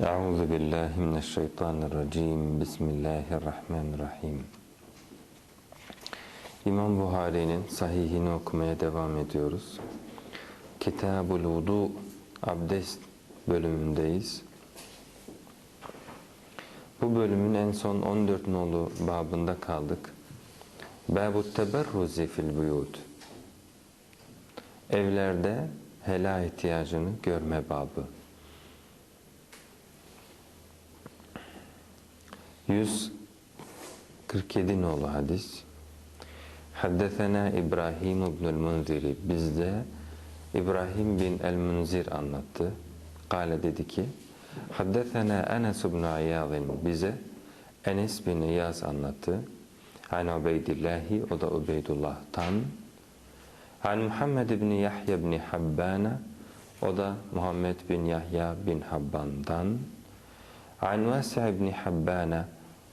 Euzu billahi mineşşeytanirracim. Bismillahirrahmanirrahim. İmam Buhari'nin sahihini okumaya devam ediyoruz. Kitabul Vudu abdest bölümündeyiz. Bu bölümün en son 14 nolu babında kaldık. Babu teberruzi fil buyut. Evlerde helal ihtiyacını görme babı. 147 nolu hadis. Haddesena İbrahim ibnül Munziri. Bizde İbrahim bin el-Munzir anlattı. Kale dedi ki, Haddesena Enes ibn İyaz'ın bize Enes bin İyaz anlattı. An Ubeydillahi, o da Ubeydullah'tan. An Muhammed bin Yahya bin Habbana, o da Muhammed bin Yahya bin Habban'dan. An Vasi bin Habbana,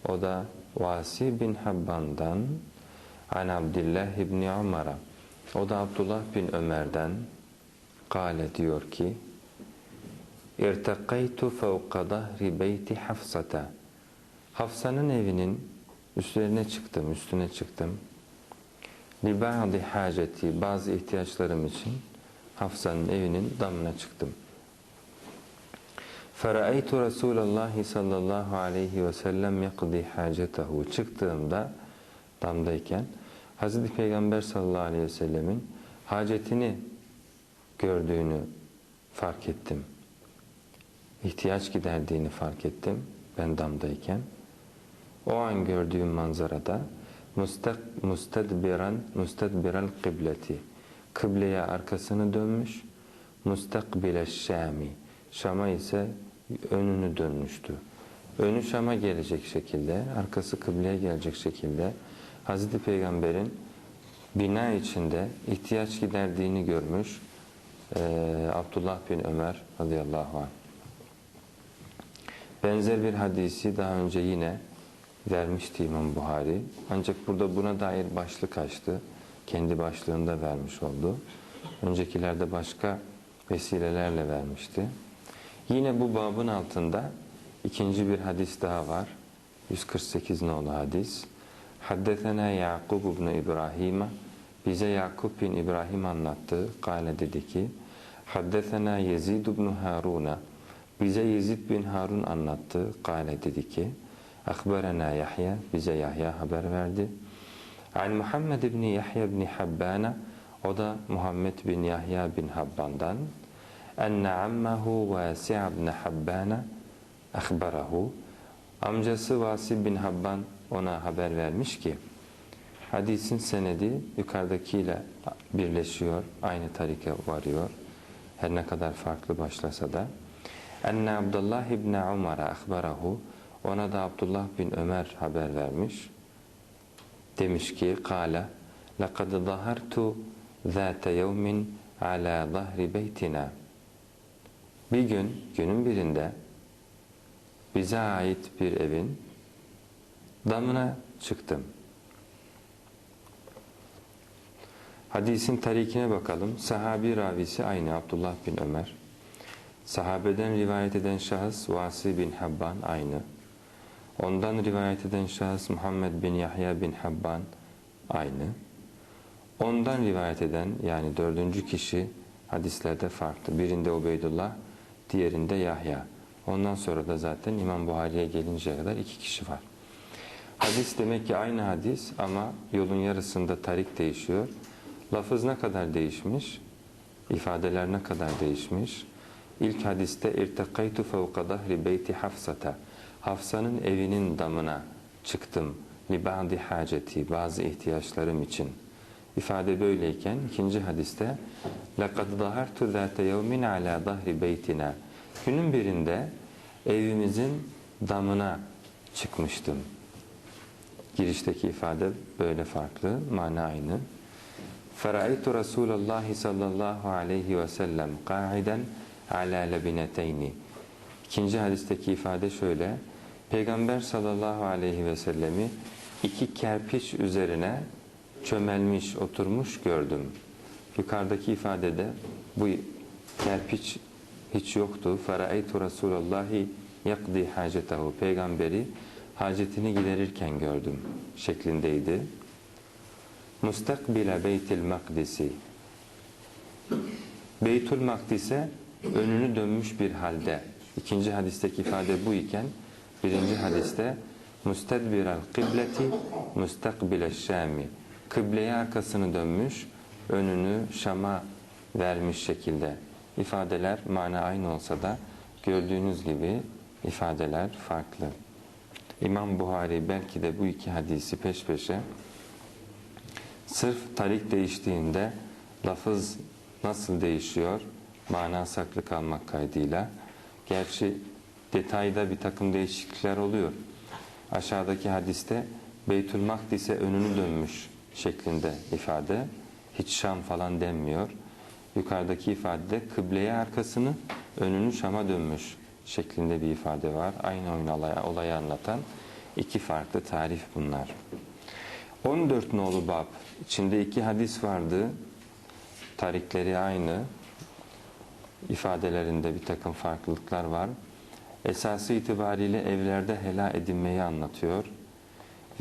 o da Vasi bin Habban'dan. An Abdullah bin Umar'a, o da Abdullah bin Ömer'den. Kale diyor ki, İrtakaytu fevka dahri beyti Hafsata. Hafsa'nın evinin üstlerine çıktım, üstüne çıktım. Li haceti, bazı ihtiyaçlarım için Hafsa'nın evinin damına çıktım. Feraitu Resulallah sallallahu aleyhi ve sellem yakdi hacetehu. Çıktığımda damdayken Hazreti Peygamber sallallahu aleyhi ve sellemin hacetini gördüğünü fark ettim. İhtiyaç giderdiğini fark ettim ben damdayken. O an gördüğüm manzarada mustedbiran mustedbiral kıbleti kıbleye arkasını dönmüş mustakbile şami Şam'a ise önünü dönmüştü. Önü Şam'a gelecek şekilde, arkası kıbleye gelecek şekilde Hazreti Peygamber'in bina içinde ihtiyaç giderdiğini görmüş e, Abdullah bin Ömer radıyallahu anh. Benzer bir hadisi daha önce yine vermişti İmam Buhari. Ancak burada buna dair başlık açtı. Kendi başlığında vermiş oldu. Öncekilerde başka vesilelerle vermişti. Yine bu babın altında ikinci bir hadis daha var. 148 nolu hadis. Haddetena Yakub ibn İbrahim'e bize Yakub bin İbrahim anlattı. Kale dedi ki Haddetena Yezid ibn Harun'a bize Yezid bin Harun anlattı. Kale dedi ki Akberena Yahya bize Yahya haber verdi. An Muhammed ibn Yahya ibn Habbana o da Muhammed bin Yahya bin Habban'dan enne ammehu Vasi' ibn Habbana akhbarahu amcası Vasi bin Habban ona haber vermiş ki hadisin senedi yukarıdakiyle birleşiyor, aynı tarike varıyor. Her ne kadar farklı başlasa da enne Abdullah ibn Umar'a akhbarahu ona da Abdullah bin Ömer haber vermiş. Demiş ki kâle لَقَدْ ظَهَرْتُ ذَاتَ يَوْمٍ عَلَى ظَهْرِ بَيْتِنَا bir gün, günün birinde bize ait bir evin damına çıktım. Hadisin tarikine bakalım. Sahabi ravisi aynı Abdullah bin Ömer. Sahabeden rivayet eden şahıs Vasi bin Habban aynı. Ondan rivayet eden şahıs Muhammed bin Yahya bin Habban aynı. Ondan rivayet eden yani dördüncü kişi hadislerde farklı. Birinde Ubeydullah, diğerinde Yahya. Ondan sonra da zaten İmam Buhari'ye gelinceye kadar iki kişi var. Hadis demek ki aynı hadis ama yolun yarısında tarik değişiyor. Lafız ne kadar değişmiş? İfadeler ne kadar değişmiş? İlk hadiste irtakaytu fevka dahri beyti Hafsata. Hafsa'nın evinin damına çıktım. Li ba'di haceti bazı ihtiyaçlarım için. İfade böyleyken ikinci hadiste لَقَدْ ظَهَرْتُ ذَاتَ يَوْمٍ عَلَى ظَهْرِ بَيْتِنَا Günün birinde evimizin damına çıkmıştım. Girişteki ifade böyle farklı, mana aynı. فَرَأَيْتُ رَسُولَ اللّٰهِ sallallahu aleyhi ve sellem قَاعِدًا عَلَى لَبِنَتَيْنِ İkinci hadisteki ifade şöyle. Peygamber sallallahu aleyhi ve sellemi iki kerpiç üzerine çömelmiş, oturmuş gördüm. Yukarıdaki ifadede bu kerpiç hiç yoktu. Feraeytu Resulullahi yakdi hacetehu peygamberi hacetini giderirken gördüm şeklindeydi. Mustakbile beytil makdisi Beytül Makdis'e önünü dönmüş bir halde. İkinci hadisteki ifade bu iken birinci hadiste mustedbirel kıbleti mustakbile şami kıbleye arkasını dönmüş önünü Şam'a vermiş şekilde ifadeler mana aynı olsa da gördüğünüz gibi ifadeler farklı. İmam Buhari belki de bu iki hadisi peş peşe sırf tarik değiştiğinde lafız nasıl değişiyor mana saklı kalmak kaydıyla gerçi detayda bir takım değişiklikler oluyor. Aşağıdaki hadiste Beytül Makdis'e önünü dönmüş şeklinde ifade. Hiç Şam falan denmiyor. Yukarıdaki ifadede kıbleye arkasını, önünü Şam'a dönmüş şeklinde bir ifade var. Aynı oyun olayı, olayı anlatan iki farklı tarif bunlar. 14 nolu bab. içinde iki hadis vardı. Tarikleri aynı. ifadelerinde bir takım farklılıklar var. Esası itibariyle evlerde helal edinmeyi anlatıyor.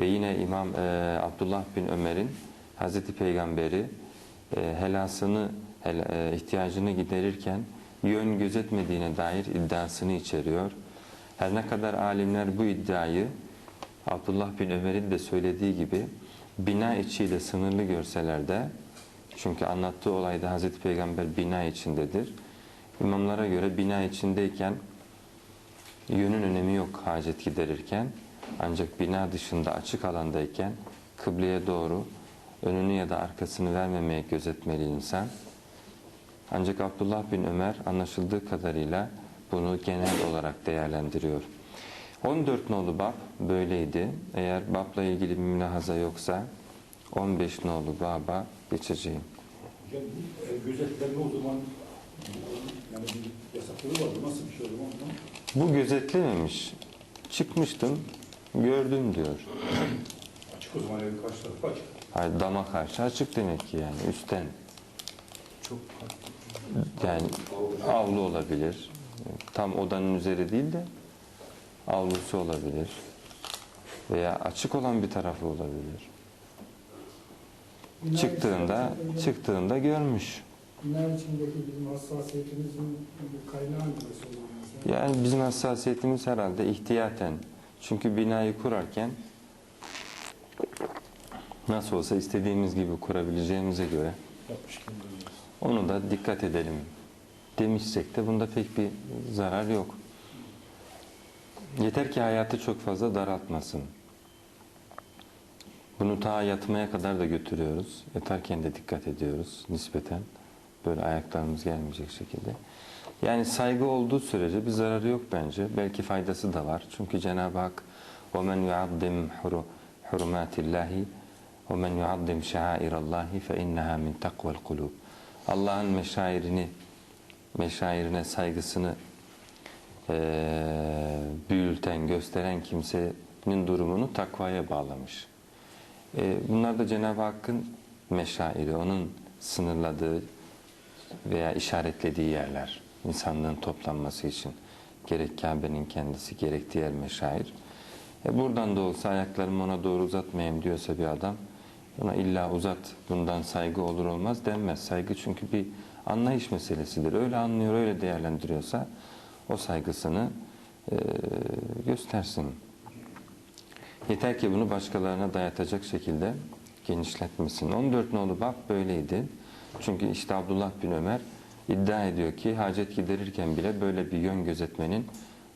Ve yine İmam e, Abdullah bin Ömer'in Hazreti Peygamberi e, helasını, hel, e, ihtiyacını giderirken yön gözetmediğine dair iddiasını içeriyor. Her ne kadar alimler bu iddiayı Abdullah bin Ömer'in de söylediği gibi bina içiyle sınırlı görseler de çünkü anlattığı olayda Hazreti Peygamber bina içindedir. İmamlara göre bina içindeyken yönün önemi yok hacet giderirken. Ancak bina dışında açık alandayken kıbleye doğru önünü ya da arkasını vermemeye gözetmeli insan. Ancak Abdullah bin Ömer anlaşıldığı kadarıyla bunu genel olarak değerlendiriyor. 14 nolu bab böyleydi. Eğer babla ilgili bir mülahaza yoksa 15 nolu baba geçeceğim. Hocam bu e, gözetleme o zaman yani bir yasakları var. Nasıl bir şey o zaman? Bu gözetlememiş. Çıkmıştım, gördüm diyor. Açık o zaman evin karşı tarafı açık. Hayır, dama karşı açık demek ki yani üstten. Çok Yani avlu olabilir. Tam odanın üzeri değil de avlusu olabilir. Veya açık olan bir tarafı olabilir. Bina Çıktığında içindeki- çıktığında görmüş. Bina içindeki bizim hassasiyetimizin kaynağı neresi o zaman mesela? Yani bizim hassasiyetimiz herhalde ihtiyaten. Çünkü binayı kurarken nasıl olsa istediğimiz gibi kurabileceğimize göre onu da dikkat edelim demişsek de bunda pek bir zarar yok. Yeter ki hayatı çok fazla daraltmasın. Bunu ta yatmaya kadar da götürüyoruz. Yatarken de dikkat ediyoruz nispeten. Böyle ayaklarımız gelmeyecek şekilde. Yani saygı olduğu sürece bir zararı yok bence. Belki faydası da var. Çünkü Cenab-ı Hak وَمَنْ يُعَظِّمْ حُرُمَاتِ اللّٰهِ وَمَنْ يُعَظِّمْ شَعَائِرَ اللّٰهِ فَاِنَّهَا مِنْ تَقْوَ الْقُلُوبِ Allah'ın meşairini, meşairine saygısını eee büyülten, gösteren kimsenin durumunu takvaya bağlamış. E, bunlar da Cenab-ı Hakk'ın meşairi, onun sınırladığı veya işaretlediği yerler. insanlığın toplanması için. Gerek Kabe'nin kendisi, gerek diğer meşair. E, buradan da olsa ayaklarımı ona doğru uzatmayayım diyorsa bir adam, ona illa uzat, bundan saygı olur olmaz denmez. Saygı çünkü bir anlayış meselesidir. Öyle anlıyor, öyle değerlendiriyorsa o saygısını e, göstersin. Yeter ki bunu başkalarına dayatacak şekilde genişletmesin. 14 nolu bab böyleydi. Çünkü işte Abdullah bin Ömer iddia ediyor ki hacet giderirken bile böyle bir yön gözetmenin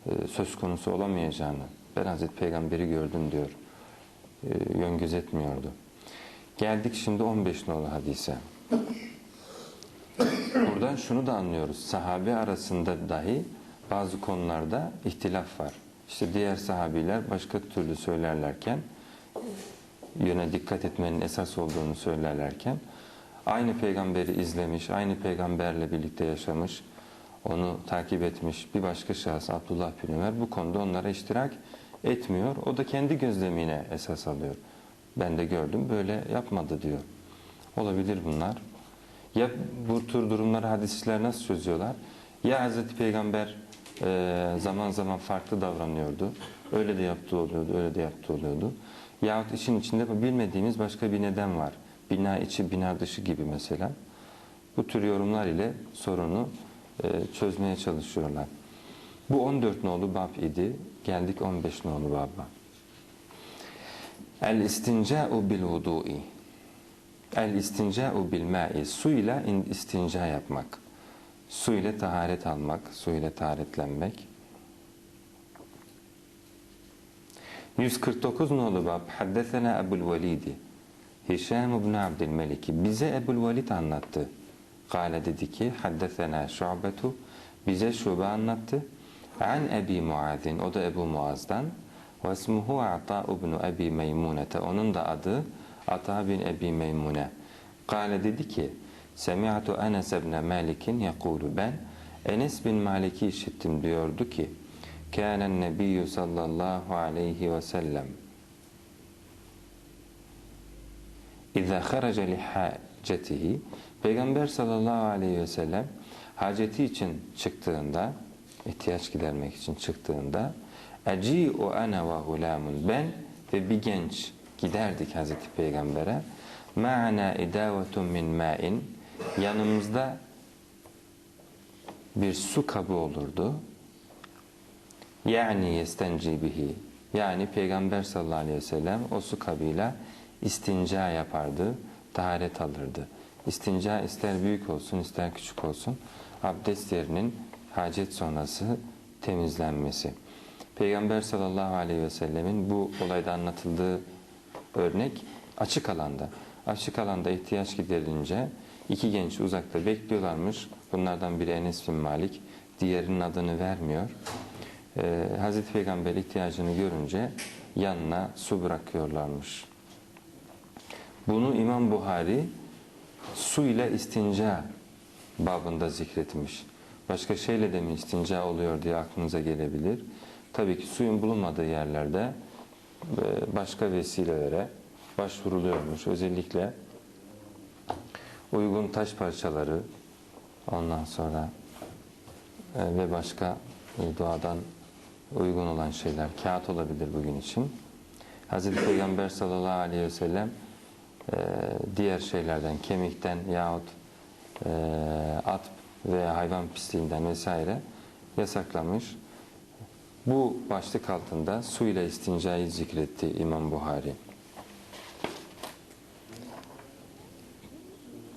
e, söz konusu olamayacağını. Ben Hazreti Peygamberi gördüm diyor. E, Yön gözetmiyordu. Geldik şimdi 15 nolu hadise. Buradan şunu da anlıyoruz. Sahabe arasında dahi bazı konularda ihtilaf var. İşte diğer sahabiler başka türlü söylerlerken yöne dikkat etmenin esas olduğunu söylerlerken aynı peygamberi izlemiş, aynı peygamberle birlikte yaşamış, onu takip etmiş bir başka şahıs Abdullah bin Ömer bu konuda onlara iştirak etmiyor. O da kendi gözlemine esas alıyor. Ben de gördüm böyle yapmadı diyor. Olabilir bunlar. Ya bu tür durumları hadisçiler nasıl çözüyorlar? Ya Hazreti Peygamber e, zaman zaman farklı davranıyordu. Öyle de yaptığı oluyordu, öyle de yaptığı oluyordu. Yahut işin içinde bilmediğimiz başka bir neden var. Bina içi, bina dışı gibi mesela. Bu tür yorumlar ile sorunu e, çözmeye çalışıyorlar. Bu 14 nolu bab idi. Geldik 15 nolu baba. El istinca'u bil vudu'i. El istinca'u bil ma'i. Su ile in- istinca yapmak. Su ile taharet almak, su ile taharetlenmek. 149 nolu bab. Haddesena Ebul Velidi. Hişam ibn Abdülmelik. Bize Ebul Velid anlattı. Kale dedi ki haddesena şu'betu. Bize şube anlattı. An Ebi Muazin. O da Ebu Muaz'dan. Ve ismuhu Ata ibn Ebi Meymunete. Onun da adı Ata bin Ebi Meymune. Kale dedi ki Semi'atu Enes ibn Malik'in yekulu ben Enes bin Malik'i işittim diyordu ki Kânen nebiyyü sallallahu aleyhi ve sellem Kharaca li hâcetihi Peygamber sallallahu aleyhi ve sellem haceti için çıktığında ihtiyaç gidermek için çıktığında Eci'u ana ve ben ve bir genç giderdik Hazreti Peygamber'e ma'ana idavetun min ma'in yanımızda bir su kabı olurdu. Yani yestenci bihi. Yani Peygamber sallallahu aleyhi ve sellem o su kabıyla istinca yapardı, taharet alırdı. İstinca ister büyük olsun ister küçük olsun abdest yerinin hacet sonrası temizlenmesi. Peygamber sallallahu aleyhi ve sellemin bu olayda anlatıldığı örnek açık alanda. Açık alanda ihtiyaç giderilince iki genç uzakta bekliyorlarmış. Bunlardan biri Enes bin Malik, diğerinin adını vermiyor. Ee, Hazreti Peygamber ihtiyacını görünce yanına su bırakıyorlarmış. Bunu İmam Buhari su ile istinca babında zikretmiş. Başka şeyle de mi istinca oluyor diye aklınıza gelebilir. Tabii ki suyun bulunmadığı yerlerde e, başka vesilelere başvuruluyormuş. Özellikle uygun taş parçaları ondan sonra e, ve başka e, doğadan uygun olan şeyler kağıt olabilir bugün için. Hazreti Peygamber sallallahu aleyhi ve sellem diğer şeylerden kemikten yahut e, at veya hayvan pisliğinden vesaire yasaklamış. Bu başlık altında su ile istincayı zikretti İmam Buhari.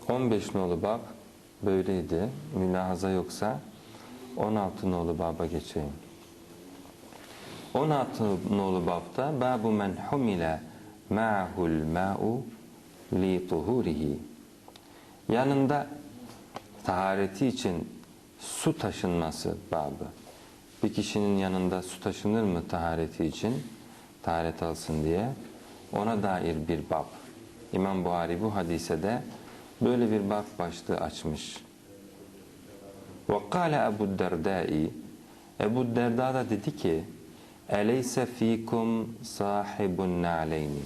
15 nolu bab böyleydi. Mülahaza yoksa 16 nolu baba geçeyim. 16 nolu babda babu men humile ma'hul ma'u li tuhurihi. Yanında tahareti için su taşınması babı. Bir kişinin yanında su taşınır mı tahareti için? Taharet alsın diye. Ona dair bir bab. İmam Buhari bu hadise de böyle bir bab başlığı açmış. وَقَالَ Ebu Derdai Ebu Derda da dedi ki Eleyse fikum sahibun na'leyni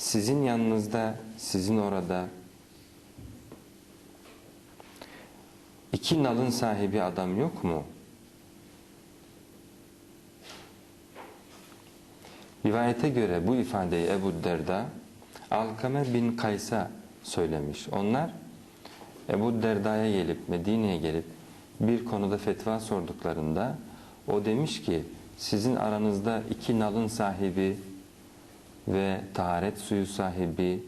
sizin yanınızda, sizin orada iki nalın sahibi adam yok mu? Rivayete göre bu ifadeyi Ebu Derda Alkame bin Kays'a söylemiş. Onlar Ebu Derda'ya gelip Medine'ye gelip bir konuda fetva sorduklarında o demiş ki sizin aranızda iki nalın sahibi ve taharet suyu sahibi